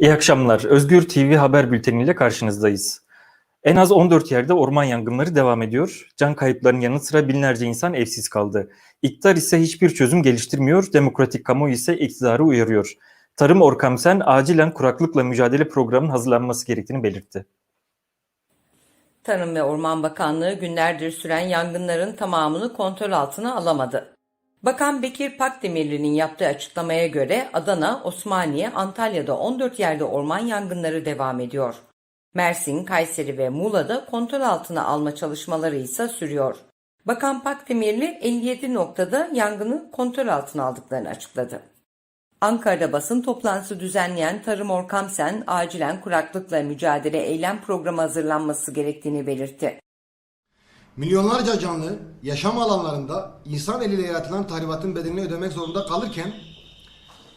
İyi akşamlar. Özgür TV haber bülteniyle karşınızdayız. En az 14 yerde orman yangınları devam ediyor. Can kayıplarının yanı sıra binlerce insan evsiz kaldı. İktidar ise hiçbir çözüm geliştirmiyor, demokratik kamuoyu ise iktidarı uyarıyor. Tarım Orkamsen acilen kuraklıkla mücadele programının hazırlanması gerektiğini belirtti. Tarım ve Orman Bakanlığı günlerdir süren yangınların tamamını kontrol altına alamadı. Bakan Bekir Pakdemirli'nin yaptığı açıklamaya göre Adana, Osmaniye, Antalya'da 14 yerde orman yangınları devam ediyor. Mersin, Kayseri ve Muğla'da kontrol altına alma çalışmaları ise sürüyor. Bakan Pakdemirli 57 noktada yangını kontrol altına aldıklarını açıkladı. Ankara'da basın toplantısı düzenleyen Tarım Orkamsen acilen kuraklıkla mücadele eylem programı hazırlanması gerektiğini belirtti. Milyonlarca canlı yaşam alanlarında insan eliyle yaratılan tahribatın bedelini ödemek zorunda kalırken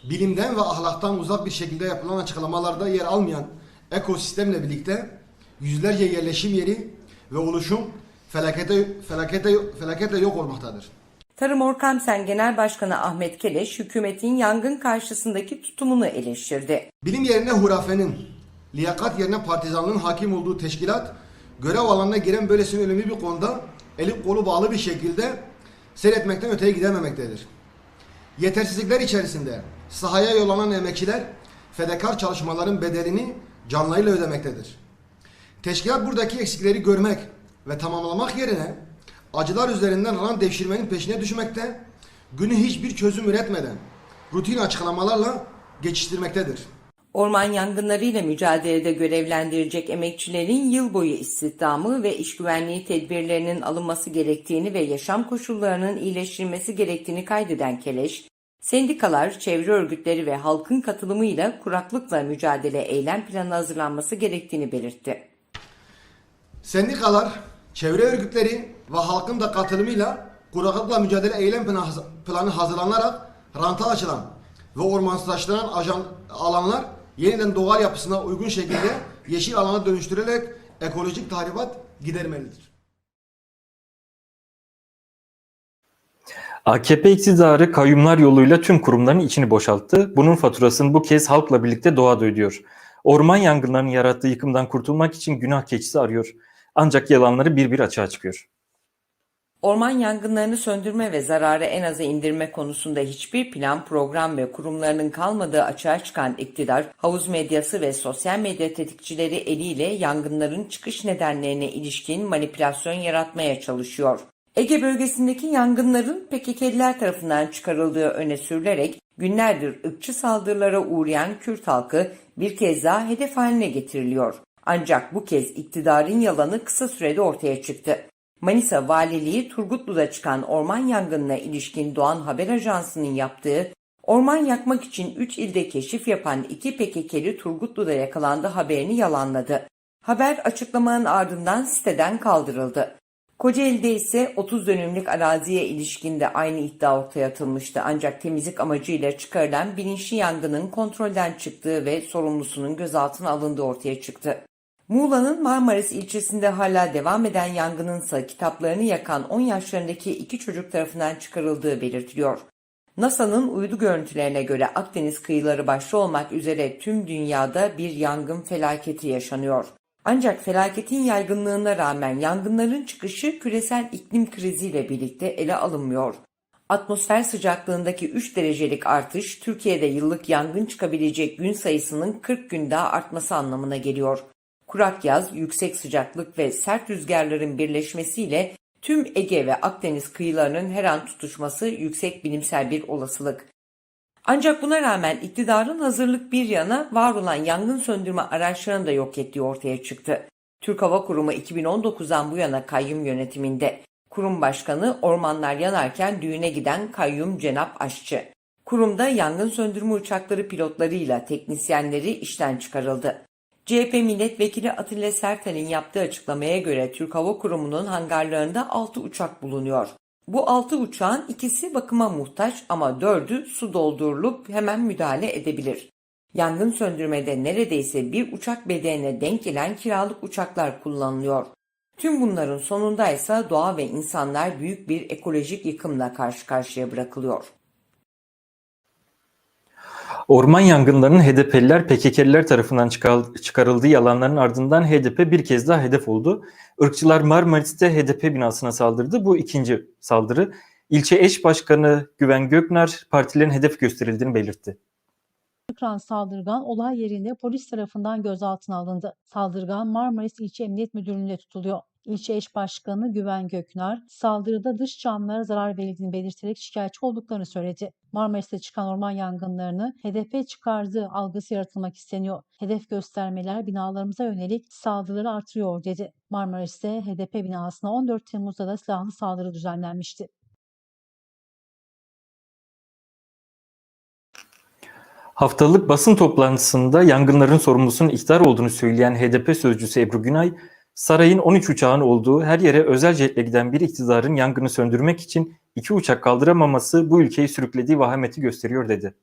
bilimden ve ahlaktan uzak bir şekilde yapılan açıklamalarda yer almayan ekosistemle birlikte yüzlerce yerleşim yeri ve oluşum felakete, felakete, felaketle yok olmaktadır. Tarım Orkamsen Genel Başkanı Ahmet Keleş, hükümetin yangın karşısındaki tutumunu eleştirdi. Bilim yerine hurafenin, liyakat yerine partizanlığın hakim olduğu teşkilat, görev alanına giren böylesine önemli bir konuda eli kolu bağlı bir şekilde seyretmekten öteye gidememektedir. Yetersizlikler içerisinde sahaya yollanan emekçiler fedakar çalışmaların bedelini canlarıyla ödemektedir. Teşkilat buradaki eksikleri görmek ve tamamlamak yerine acılar üzerinden rant devşirmenin peşine düşmekte, günü hiçbir çözüm üretmeden rutin açıklamalarla geçiştirmektedir. Orman yangınlarıyla mücadelede görevlendirecek emekçilerin yıl boyu istihdamı ve iş güvenliği tedbirlerinin alınması gerektiğini ve yaşam koşullarının iyileştirilmesi gerektiğini kaydeden Keleş, sendikalar, çevre örgütleri ve halkın katılımıyla kuraklıkla mücadele eylem planı hazırlanması gerektiğini belirtti. Sendikalar, çevre örgütleri ve halkın da katılımıyla kuraklıkla mücadele eylem planı haz- planı hazırlanarak ranta açılan ve ormansızlaştıran ajan alanlar yeniden doğal yapısına uygun şekilde yeşil alana dönüştürülerek ekolojik tahribat gidermelidir. AKP iktidarı kayyumlar yoluyla tüm kurumların içini boşalttı. Bunun faturasını bu kez halkla birlikte doğada ödüyor. Orman yangınlarının yarattığı yıkımdan kurtulmak için günah keçisi arıyor. Ancak yalanları bir bir açığa çıkıyor. Orman yangınlarını söndürme ve zararı en aza indirme konusunda hiçbir plan, program ve kurumlarının kalmadığı açığa çıkan iktidar, havuz medyası ve sosyal medya tetikçileri eliyle yangınların çıkış nedenlerine ilişkin manipülasyon yaratmaya çalışıyor. Ege bölgesindeki yangınların PKK'liler tarafından çıkarıldığı öne sürülerek günlerdir ırkçı saldırılara uğrayan Kürt halkı bir kez daha hedef haline getiriliyor. Ancak bu kez iktidarın yalanı kısa sürede ortaya çıktı. Manisa Valiliği Turgutlu'da çıkan orman yangınına ilişkin Doğan Haber Ajansı'nın yaptığı orman yakmak için 3 ilde keşif yapan iki PKK'li Turgutlu'da yakalandı haberini yalanladı. Haber açıklamanın ardından siteden kaldırıldı. Kocaeli'de ise 30 dönümlük araziye ilişkin de aynı iddia ortaya atılmıştı ancak temizlik amacıyla çıkarılan bilinçli yangının kontrolden çıktığı ve sorumlusunun gözaltına alındığı ortaya çıktı. Muğla'nın Marmaris ilçesinde hala devam eden yangının ise kitaplarını yakan 10 yaşlarındaki iki çocuk tarafından çıkarıldığı belirtiliyor. NASA'nın uydu görüntülerine göre Akdeniz kıyıları başta olmak üzere tüm dünyada bir yangın felaketi yaşanıyor. Ancak felaketin yaygınlığına rağmen yangınların çıkışı küresel iklim kriziyle birlikte ele alınmıyor. Atmosfer sıcaklığındaki 3 derecelik artış Türkiye'de yıllık yangın çıkabilecek gün sayısının 40 gün daha artması anlamına geliyor. Kurak yaz, yüksek sıcaklık ve sert rüzgarların birleşmesiyle tüm Ege ve Akdeniz kıyılarının her an tutuşması yüksek bilimsel bir olasılık. Ancak buna rağmen iktidarın hazırlık bir yana var olan yangın söndürme araçlarını da yok ettiği ortaya çıktı. Türk Hava Kurumu 2019'dan bu yana kayyum yönetiminde. Kurum başkanı ormanlar yanarken düğüne giden kayyum Cenap Aşçı. Kurumda yangın söndürme uçakları pilotlarıyla teknisyenleri işten çıkarıldı. CHP milletvekili Atilla Sertel'in yaptığı açıklamaya göre Türk Hava Kurumu'nun hangarlarında 6 uçak bulunuyor. Bu 6 uçağın ikisi bakıma muhtaç ama 4'ü su doldurulup hemen müdahale edebilir. Yangın söndürmede neredeyse bir uçak bedenine denk gelen kiralık uçaklar kullanılıyor. Tüm bunların sonunda ise doğa ve insanlar büyük bir ekolojik yıkımla karşı karşıya bırakılıyor. Orman yangınlarının HDP'liler PKK'liler tarafından çıkar- çıkarıldığı yalanların ardından HDP bir kez daha hedef oldu. Irkçılar Marmaris'te HDP binasına saldırdı. Bu ikinci saldırı. İlçe eş başkanı Güven Göknar partilerin hedef gösterildiğini belirtti. Şükran Saldırgan olay yerinde polis tarafından gözaltına alındı. Saldırgan Marmaris İlçe Emniyet Müdürlüğü'nde tutuluyor. İlçe eş başkanı Güven Göknar, saldırıda dış camlara zarar verildiğini belirterek şikayetçi olduklarını söyledi. Marmaris'te çıkan orman yangınlarını HDP çıkardığı algısı yaratılmak isteniyor. Hedef göstermeler binalarımıza yönelik saldırıları artırıyor dedi. Marmaris'te HDP binasına 14 Temmuz'da da silahlı saldırı düzenlenmişti. Haftalık basın toplantısında yangınların sorumlusunun iktidar olduğunu söyleyen HDP sözcüsü Ebru Günay, sarayın 13 uçağın olduğu her yere özel jetle giden bir iktidarın yangını söndürmek için iki uçak kaldıramaması bu ülkeyi sürüklediği vahameti gösteriyor dedi.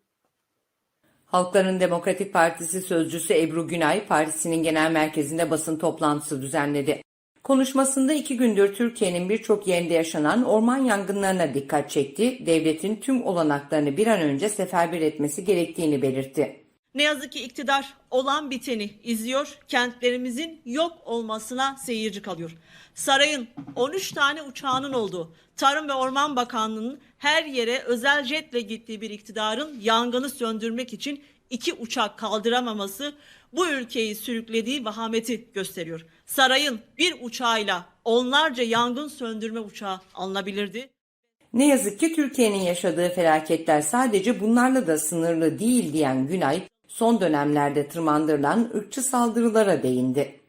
Halkların Demokratik Partisi sözcüsü Ebru Günay, partisinin genel merkezinde basın toplantısı düzenledi. Konuşmasında iki gündür Türkiye'nin birçok yerinde yaşanan orman yangınlarına dikkat çekti, devletin tüm olanaklarını bir an önce seferber etmesi gerektiğini belirtti. Ne yazık ki iktidar olan biteni izliyor, kentlerimizin yok olmasına seyirci kalıyor. Sarayın 13 tane uçağının olduğu, Tarım ve Orman Bakanlığı'nın her yere özel jetle gittiği bir iktidarın yangını söndürmek için iki uçak kaldıramaması bu ülkeyi sürüklediği vahameti gösteriyor. Sarayın bir uçağıyla onlarca yangın söndürme uçağı alınabilirdi. Ne yazık ki Türkiye'nin yaşadığı felaketler sadece bunlarla da sınırlı değil diyen Günay, son dönemlerde tırmandırılan ırkçı saldırılara değindi.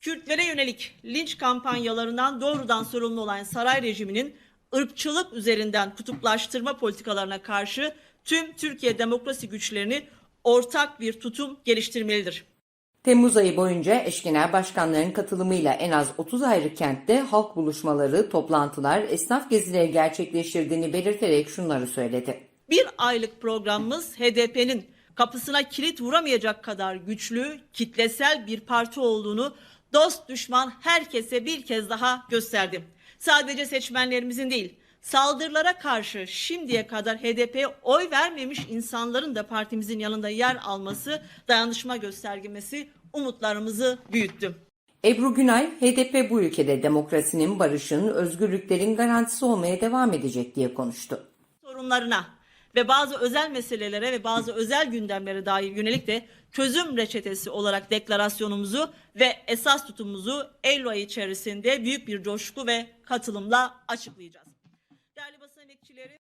Kürtlere yönelik linç kampanyalarından doğrudan sorumlu olan saray rejiminin ırkçılık üzerinden kutuplaştırma politikalarına karşı tüm Türkiye demokrasi güçlerini ortak bir tutum geliştirmelidir. Temmuz ayı boyunca eş genel başkanların katılımıyla en az 30 ayrı kentte halk buluşmaları, toplantılar, esnaf gezileri gerçekleştirdiğini belirterek şunları söyledi. Bir aylık programımız HDP'nin kapısına kilit vuramayacak kadar güçlü, kitlesel bir parti olduğunu dost düşman herkese bir kez daha gösterdi. Sadece seçmenlerimizin değil, saldırılara karşı şimdiye kadar HDP'ye oy vermemiş insanların da partimizin yanında yer alması, dayanışma göstergesi umutlarımızı büyüttü. Ebru Günay, HDP bu ülkede demokrasinin, barışın, özgürlüklerin garantisi olmaya devam edecek diye konuştu. sorunlarına ve bazı özel meselelere ve bazı özel gündemlere dair yönelik de çözüm reçetesi olarak deklarasyonumuzu ve esas tutumumuzu Eylül ayı içerisinde büyük bir coşku ve katılımla açıklayacağız. Değerli basın emekçileri,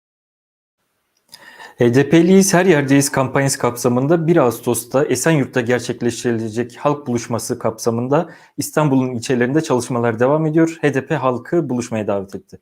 HDP'liyiz her yerdeyiz kampanyası kapsamında 1 Ağustos'ta Esenyurt'ta gerçekleştirilecek halk buluşması kapsamında İstanbul'un ilçelerinde çalışmalar devam ediyor. HDP halkı buluşmaya davet etti.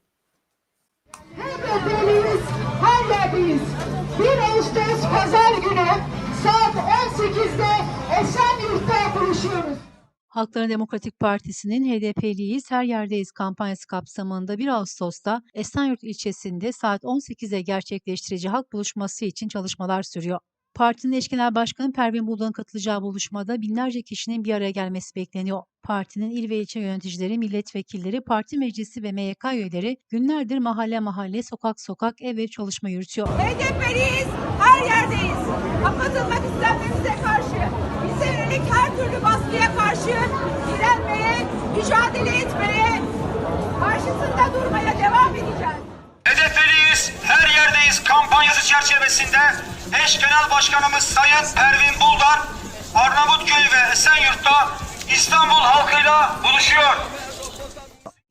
Halkların Demokratik Partisi'nin HDP'liyiz her yerdeyiz kampanyası kapsamında 1 Ağustos'ta Esenyurt ilçesinde saat 18'e gerçekleştireceği halk buluşması için çalışmalar sürüyor. Partinin eş genel başkanı Pervin Buldan'ın katılacağı buluşmada binlerce kişinin bir araya gelmesi bekleniyor. Partinin il ve ilçe yöneticileri, milletvekilleri, parti meclisi ve MYK üyeleri günlerdir mahalle mahalle, sokak sokak, ev ev çalışma yürütüyor. HDP'liyiz, her yerdeyiz. Kapatılmak istenmemize karşı, yönelik her türlü baskıya karşı direnmeye, mücadele etmeye, karşısında durmaya devam edeceğiz. HDP'liyiz, her yerdeyiz kampanyası çerçevesinde eş genel başkanımız Sayın Pervin Buldar, Arnavutköy ve Esenyurt'ta İstanbul halkıyla buluşuyor.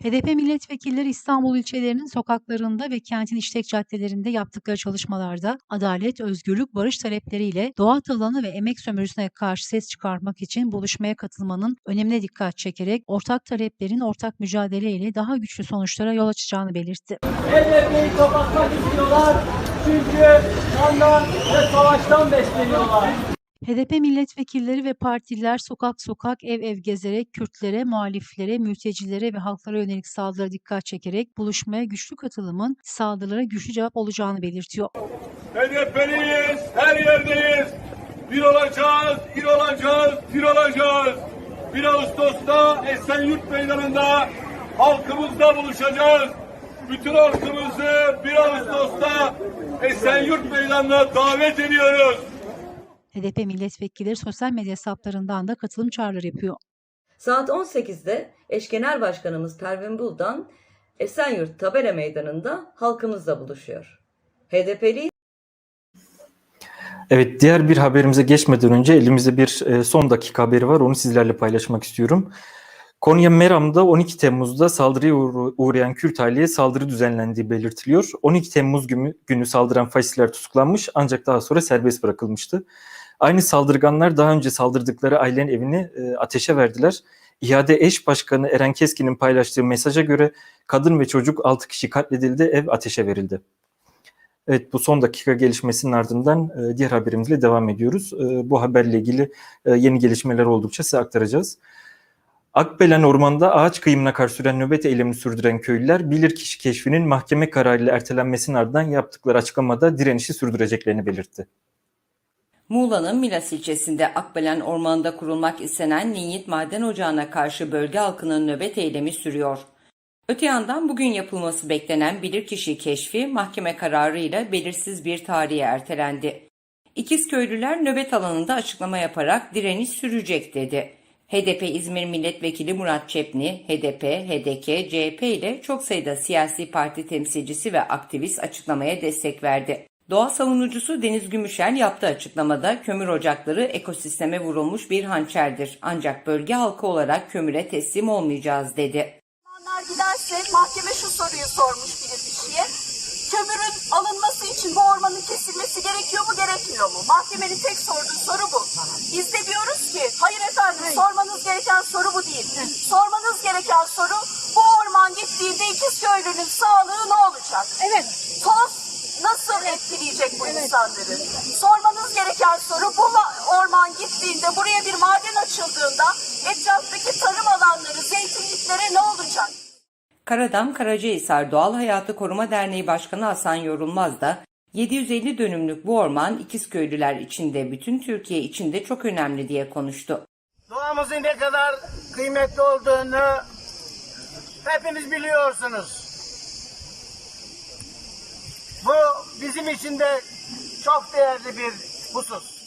HDP milletvekilleri İstanbul ilçelerinin sokaklarında ve kentin işlek caddelerinde yaptıkları çalışmalarda adalet, özgürlük, barış talepleriyle doğa talanı ve emek sömürüsüne karşı ses çıkarmak için buluşmaya katılmanın önemine dikkat çekerek ortak taleplerin ortak mücadeleyle daha güçlü sonuçlara yol açacağını belirtti. HDP'yi kapatmak istiyorlar çünkü kandan ve savaştan besleniyorlar. HDP milletvekilleri ve partililer sokak sokak ev ev gezerek Kürtlere, muhaliflere, mültecilere ve halklara yönelik saldırılara dikkat çekerek buluşmaya güçlü katılımın saldırılara güçlü cevap olacağını belirtiyor. HDP'liyiz, her yerdeyiz. Bir olacağız, bir olacağız, bir olacağız. 1 Ağustos'ta Esenyurt Meydanı'nda halkımızla buluşacağız. Bütün halkımızı 1 Ağustos'ta Esenyurt Meydanı'na davet ediyoruz. HDP milletvekilleri sosyal medya hesaplarından da katılım çağrıları yapıyor. Saat 18'de eş genel başkanımız Pervin Buldan Esenyurt Tabela Meydanı'nda halkımızla buluşuyor. HDP'li Evet, diğer bir haberimize geçmeden önce elimizde bir e, son dakika haberi var. Onu sizlerle paylaşmak istiyorum. Konya Meram'da 12 Temmuz'da saldırıya uğra- uğrayan Kürt aileye saldırı düzenlendiği belirtiliyor. 12 Temmuz günü, günü saldıran faşistler tutuklanmış ancak daha sonra serbest bırakılmıştı. Aynı saldırganlar daha önce saldırdıkları ailenin evini e, ateşe verdiler. İade eş başkanı Eren Keskin'in paylaştığı mesaja göre kadın ve çocuk 6 kişi katledildi, ev ateşe verildi. Evet bu son dakika gelişmesinin ardından e, diğer haberimizle devam ediyoruz. E, bu haberle ilgili e, yeni gelişmeler oldukça size aktaracağız. Akbelen Ormanı'nda ağaç kıyımına karşı süren nöbet eylemini sürdüren köylüler bilirkişi keşfinin mahkeme kararıyla ertelenmesinin ardından yaptıkları açıklamada direnişi sürdüreceklerini belirtti. Muğla'nın Milas ilçesinde Akbelen Ormanı'nda kurulmak istenen Linyit Maden Ocağı'na karşı bölge halkının nöbet eylemi sürüyor. Öte yandan bugün yapılması beklenen bilirkişi keşfi mahkeme kararıyla belirsiz bir tarihe ertelendi. İkizköylüler nöbet alanında açıklama yaparak direniş sürecek dedi. HDP İzmir Milletvekili Murat Çepni, HDP, HDK, CHP ile çok sayıda siyasi parti temsilcisi ve aktivist açıklamaya destek verdi. Doğa savunucusu Deniz Gümüşel yaptığı açıklamada kömür ocakları ekosisteme vurulmuş bir hançerdir. Ancak bölge halkı olarak kömüre teslim olmayacağız dedi. Uzmanlar giderse mahkeme şu soruyu sormuş bir kişiye. Kömürün alınması için bu ormanın kesilmesi gerekiyor mu gerekmiyor mu? Mahkemenin tek sorduğu soru bu. Biz de diyoruz ki hayır efendim sormanız gereken soru bu değil. Sormanız gereken soru bu orman gittiğinde İkizköylü'nün sağlığı ne olacak? Evet. Toz nasıl etkileyecek bu insanları? Sormanız gereken soru bu ma- orman gittiğinde buraya bir maden açıldığında etraftaki tarım alanları, zeytinliklere ne olacak? Karadam Karacahisar Doğal Hayatı Koruma Derneği Başkanı Hasan Yorulmaz da 750 dönümlük bu orman İkizköylüler içinde bütün Türkiye içinde çok önemli diye konuştu. Doğamızın ne kadar kıymetli olduğunu hepiniz biliyorsunuz. Bu bizim için de çok değerli bir husus.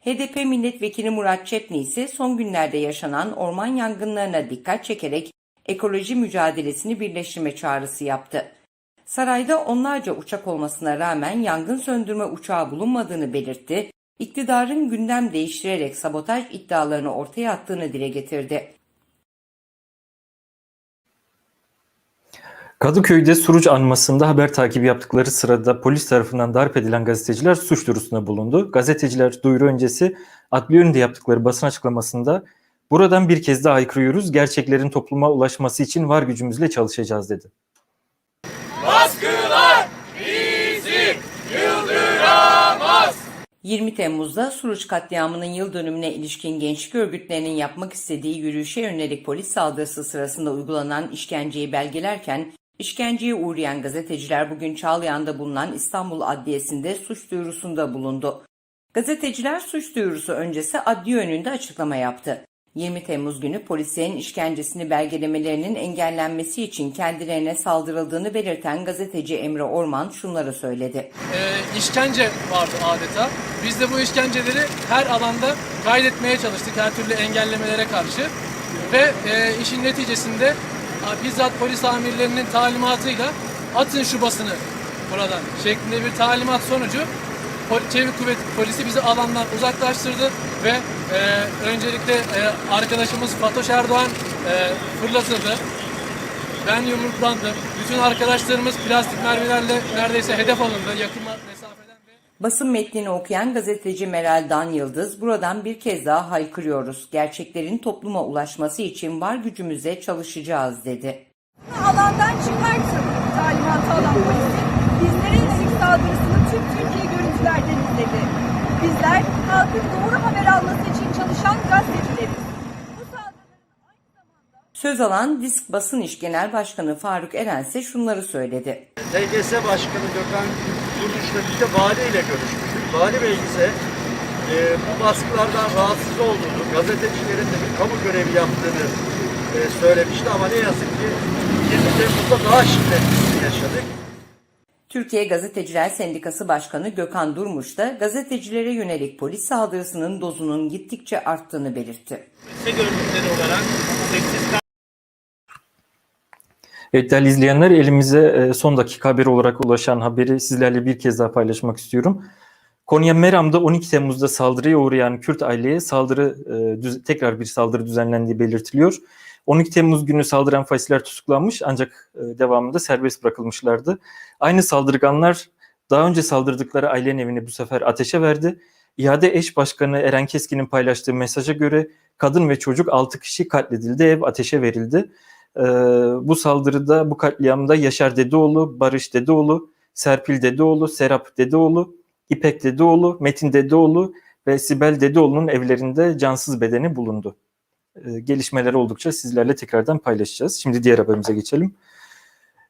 HDP milletvekili Murat Çepni ise son günlerde yaşanan orman yangınlarına dikkat çekerek ekoloji mücadelesini birleştirme çağrısı yaptı. Sarayda onlarca uçak olmasına rağmen yangın söndürme uçağı bulunmadığını belirtti, iktidarın gündem değiştirerek sabotaj iddialarını ortaya attığını dile getirdi. Kadıköy'de Suruç anmasında haber takibi yaptıkları sırada polis tarafından darp edilen gazeteciler suç duyurusunda bulundu. Gazeteciler duyuru öncesi adliye önünde yaptıkları basın açıklamasında buradan bir kez daha haykırıyoruz, gerçeklerin topluma ulaşması için var gücümüzle çalışacağız dedi. 20 Temmuz'da Suruç katliamının yıl dönümüne ilişkin gençlik örgütlerinin yapmak istediği yürüyüşe yönelik polis saldırısı sırasında uygulanan işkenceyi belgelerken, işkenceye uğrayan gazeteciler bugün Çağlayan'da bulunan İstanbul Adliyesi'nde suç duyurusunda bulundu. Gazeteciler suç duyurusu öncesi adliye önünde açıklama yaptı. 20 Temmuz günü polislerin işkencesini belgelemelerinin engellenmesi için kendilerine saldırıldığını belirten gazeteci Emre Orman şunları söyledi. e, işkence vardı adeta. Biz de bu işkenceleri her alanda kaydetmeye çalıştık her türlü engellemelere karşı. Ve e, işin neticesinde bizzat polis amirlerinin talimatıyla atın şu basını buradan şeklinde bir talimat sonucu Çevik Kuvvet Polisi bizi alandan uzaklaştırdı ve e, öncelikle e, arkadaşımız Fatoş Erdoğan e, fırlatıldı. Ben yumruklandım. Bütün arkadaşlarımız plastik mermilerle neredeyse hedef alındı yakın mesafeden ve Basın metnini okuyan gazeteci Meral Dan Yıldız buradan bir kez daha haykırıyoruz. Gerçeklerin topluma ulaşması için var gücümüze çalışacağız dedi. Alandan çıkartın talimatı alan polisi. Bizlere yönelik saldırısını tüm Türkiye görüntülerden izledi. Bizler halkın doğru haber alması için çalışan gazetecileriz. Bu saldırıların aynı zamanda... Söz alan Disk Basın İş Genel Başkanı Faruk Eren ise şunları söyledi. TGS Başkanı Gökhan Durmuş'la de vali ile görüşmüştük. Vali Bey ise e, bu baskılardan rahatsız olduğunu, gazetecilerin de bir kamu görevi yaptığını e, söylemişti ama ne yazık ki 20 Temmuz'da daha şiddetlisini yaşadık. Türkiye Gazeteciler Sendikası Başkanı Gökhan Durmuş da gazetecilere yönelik polis saldırısının dozunun gittikçe arttığını belirtti. olarak Evet değerli izleyenler elimize e, son dakika haberi olarak ulaşan haberi sizlerle bir kez daha paylaşmak istiyorum. Konya Meram'da 12 Temmuz'da saldırıya uğrayan Kürt aileye saldırı e, tekrar bir saldırı düzenlendiği belirtiliyor. 12 Temmuz günü saldıran faşistler tutuklanmış ancak e, devamında serbest bırakılmışlardı. Aynı saldırganlar daha önce saldırdıkları ailenin evini bu sefer ateşe verdi. İade eş başkanı Eren Keskin'in paylaştığı mesaja göre kadın ve çocuk 6 kişi katledildi, ev ateşe verildi. Ee, bu saldırıda, bu katliamda Yaşar Dedeoğlu, Barış Dedeoğlu, Serpil Dedeoğlu, Serap Dedeoğlu, İpek Dedeoğlu, Metin Dedeoğlu ve Sibel Dedeoğlu'nun evlerinde cansız bedeni bulundu. Ee, gelişmeler oldukça sizlerle tekrardan paylaşacağız. Şimdi diğer haberimize geçelim.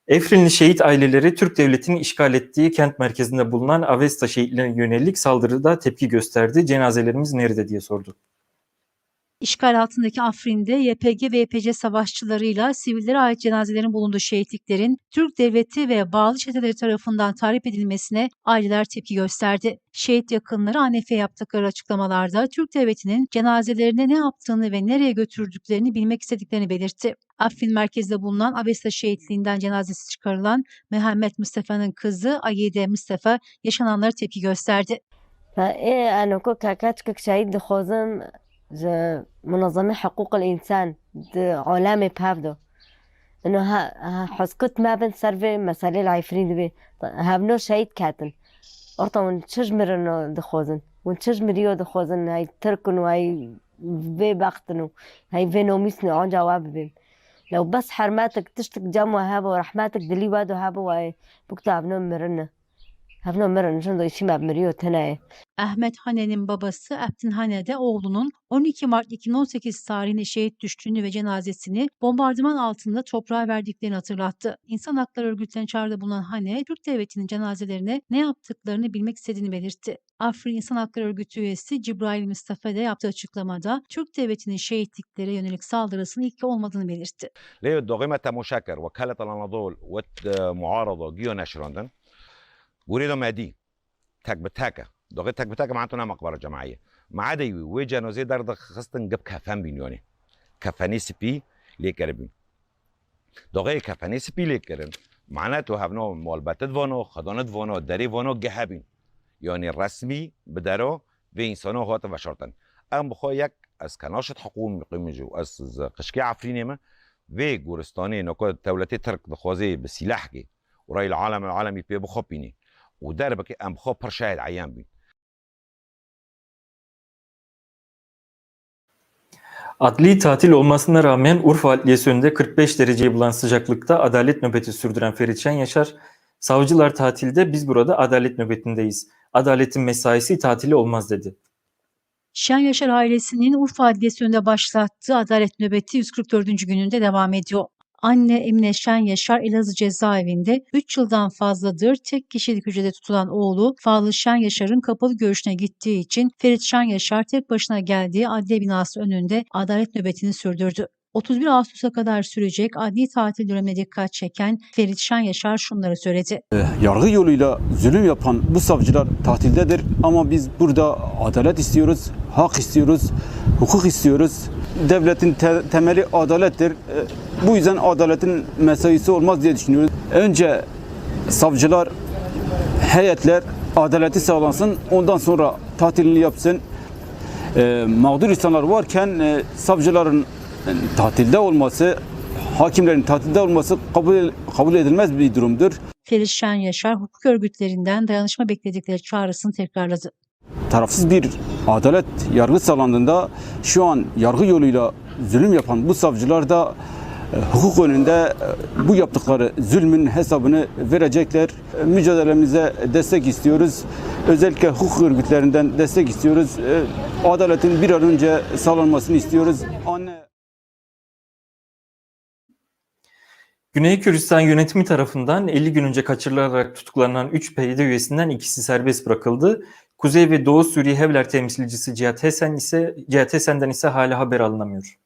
Efrinli şehit aileleri Türk Devleti'nin işgal ettiği kent merkezinde bulunan Avesta şehitlerine yönelik saldırıda tepki gösterdi. Cenazelerimiz nerede diye sordu. İşgal altındaki Afrin'de YPG ve YPC savaşçılarıyla sivillere ait cenazelerin bulunduğu şehitliklerin Türk devleti ve bağlı çeteleri tarafından tahrip edilmesine aileler tepki gösterdi. Şehit yakınları ANF'e yaptıkları açıklamalarda Türk devletinin cenazelerine ne yaptığını ve nereye götürdüklerini bilmek istediklerini belirtti. Afrin merkezde bulunan Avesta şehitliğinden cenazesi çıkarılan Mehmet Mustafa'nın kızı Ayide Mustafa yaşananlara tepki gösterdi. فإيه أنا كوكا كاتشكك شهيد دخوزم ج منظمة حقوق الإنسان د عالمي بهافدو إنه ها حسكت ما بن سرفي مسالي العفرين دبي هابنو شهيد كاتن أرطا ونشجمر إنه دخوزن ونشجمر يو دخوزن هاي تركن وهاي في بختنو هاي في نوميسنو عن جواب بيم لو بس حرماتك تشتك جمع هابا ورحماتك دلي وادو هابا واي بكتو هابنو Ahmet Hane'nin babası Abdin Hane de oğlunun 12 Mart 2018 tarihinde şehit düştüğünü ve cenazesini bombardıman altında toprağa verdiklerini hatırlattı. İnsan hakları örgütlerine çağrıda bulunan Hane, Türk devletinin cenazelerine ne yaptıklarını bilmek istediğini belirtti. Afrin İnsan Hakları Örgütü üyesi Cibrail Mustafa da yaptığı açıklamada Türk devletinin şehitliklere yönelik saldırısının ilki olmadığını belirtti. Leo Dogimata Muşaker, Vekalet Al Anadolu ve e, Muarada Giyo Neşran'dan وريدو مادي تكبتهاكا دوغي بتاكا معناته انها مقبره جماعية. مع ديوي ويجا نوزي درد خستن جب كافان بينيوني كافاني سي بي لي كاربين دوغي كافاني سي بي لي كارن معناته مول باتد فونو خدونت فونو داري فونو جهابين يعني الرسمي بدارو بين سنو هو تباشرة أم بخويك از كناشط حكومي جو از قشكي عفرينيما في غورستاني نكو دولتي ترك دخوزي بسلاحكي ورأي العالم العالمي بي بخوبيني بيني ودربك ام بخو پر شاهد عيان بين Adli tatil olmasına rağmen Urfa Adliyesi önünde 45 dereceyi bulan sıcaklıkta adalet nöbeti sürdüren Ferit Şen Yaşar, savcılar tatilde biz burada adalet nöbetindeyiz. Adaletin mesaisi tatili olmaz dedi. Şen Yaşar ailesinin Urfa Adliyesi önünde başlattığı adalet nöbeti 144. gününde devam ediyor. Anne Emine Şen Yaşar Elazığ cezaevinde 3 yıldan fazladır tek kişilik hücrede tutulan oğlu Fazıl Şen Yaşar'ın kapalı görüşüne gittiği için Ferit Şen Yaşar tek başına geldiği adliye binası önünde adalet nöbetini sürdürdü. 31 Ağustos'a kadar sürecek adli tatil dönemine dikkat çeken Ferit Şen Yaşar şunları söyledi. Yargı yoluyla zulüm yapan bu savcılar tatildedir ama biz burada adalet istiyoruz, hak istiyoruz, hukuk istiyoruz. Devletin te- temeli adalettir. E, Bu yüzden adaletin mesaisi olmaz diye düşünüyoruz. Önce savcılar, heyetler adaleti sağlansın, ondan sonra tatilini yapsın. E, mağdur insanlar varken e, savcıların e, tatilde olması, hakimlerin tatilde olması kabul kabul edilmez bir durumdur. Ferit Şen Yaşar hukuk örgütlerinden dayanışma bekledikleri çağrısını tekrarladı. tarafsız bir adalet yargı sağlandığında şu an yargı yoluyla zulüm yapan bu savcılar da e, hukuk önünde e, bu yaptıkları zulmün hesabını verecekler. E, Mücadelemize destek istiyoruz. Özellikle hukuk örgütlerinden destek istiyoruz. Adaletin bir an önce sağlanmasını istiyoruz. Anne Güney Kürdistan yönetimi tarafından 50 gün önce kaçırılarak tutuklanan 3 PYD üyesinden ikisi serbest bırakıldı. Kuzey ve Doğu Suriye Hevler temsilcisi Cihat Hesen ise Cihat Hesen'den ise hala haber alınamıyor.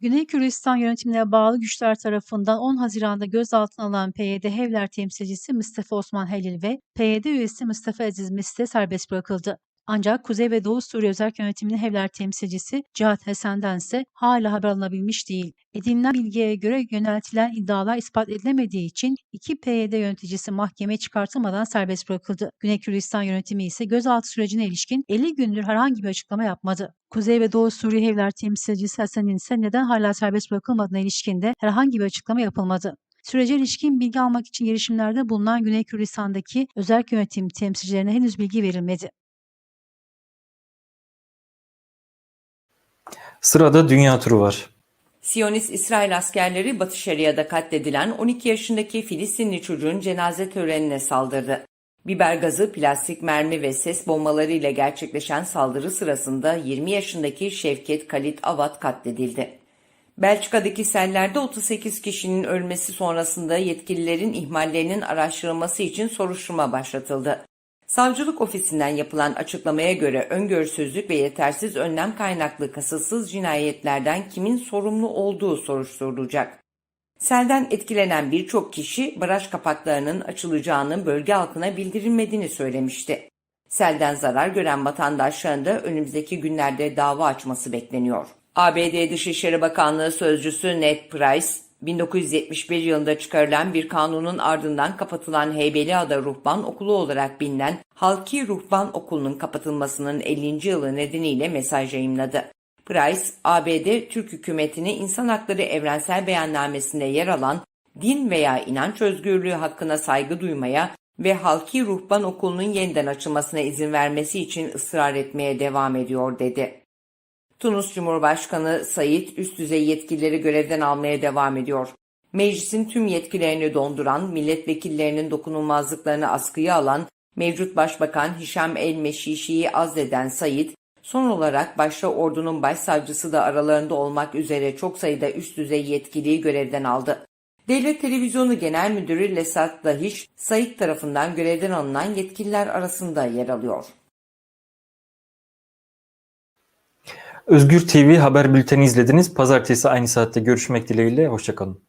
Güney Kürdistan yönetimine bağlı güçler tarafından 10 Haziran'da gözaltına alınan PYD Hevler temsilcisi Mustafa Osman Halil ve PYD üyesi Mustafa Aziz Misli serbest bırakıldı. Ancak Kuzey ve Doğu Suriye Özel Yönetimi'nin Hevler temsilcisi Cihat Hesen'den ise hala haber alınabilmiş değil. Edinilen bilgiye göre yöneltilen iddialar ispat edilemediği için iki PYD yöneticisi mahkemeye çıkartılmadan serbest bırakıldı. Güney Kürdistan yönetimi ise gözaltı sürecine ilişkin 50 gündür herhangi bir açıklama yapmadı. Kuzey ve Doğu Suriye Hevler temsilcisi Hasan'ın ise neden hala serbest bırakılmadığına ilişkin de herhangi bir açıklama yapılmadı. Sürece ilişkin bilgi almak için girişimlerde bulunan Güney Kürdistan'daki özel yönetim temsilcilerine henüz bilgi verilmedi. Sırada dünya turu var. Siyonist İsrail askerleri Batı Şeria'da katledilen 12 yaşındaki Filistinli çocuğun cenaze törenine saldırdı. Biber gazı, plastik mermi ve ses bombaları ile gerçekleşen saldırı sırasında 20 yaşındaki Şevket Kalit Avat katledildi. Belçika'daki sellerde 38 kişinin ölmesi sonrasında yetkililerin ihmallerinin araştırılması için soruşturma başlatıldı. Savcılık ofisinden yapılan açıklamaya göre öngörüsüzlük ve yetersiz önlem kaynaklı kasıtsız cinayetlerden kimin sorumlu olduğu soruşturulacak. Selden etkilenen birçok kişi baraj kapaklarının açılacağının bölge halkına bildirilmediğini söylemişti. Selden zarar gören vatandaşların da önümüzdeki günlerde dava açması bekleniyor. ABD Dışişleri Bakanlığı Sözcüsü Ned Price, 1971 yılında çıkarılan bir kanunun ardından kapatılan Heybeliada Ruhban Okulu olarak bilinen Halki Ruhban Okulu'nun kapatılmasının 50. yılı nedeniyle mesaj yayımladı. Price, ABD Türk hükümetini insan hakları evrensel beyannamesinde yer alan din veya inanç özgürlüğü hakkına saygı duymaya ve Halki Ruhban Okulu'nun yeniden açılmasına izin vermesi için ısrar etmeye devam ediyor dedi. Tunus Cumhurbaşkanı Said üst düzey yetkilileri görevden almaya devam ediyor. Meclisin tüm yetkilerini donduran, milletvekillerinin dokunulmazlıklarını askıya alan mevcut Başbakan Hişam El Meşişi'yi azleden Said, son olarak başta ordunun başsavcısı da aralarında olmak üzere çok sayıda üst düzey yetkiliyi görevden aldı. Devlet Televizyonu Genel Müdürü Lesat Dahiş, Said tarafından görevden alınan yetkililer arasında yer alıyor. Özgür TV haber bülteni izlediniz. Pazartesi aynı saatte görüşmek dileğiyle. Hoşçakalın.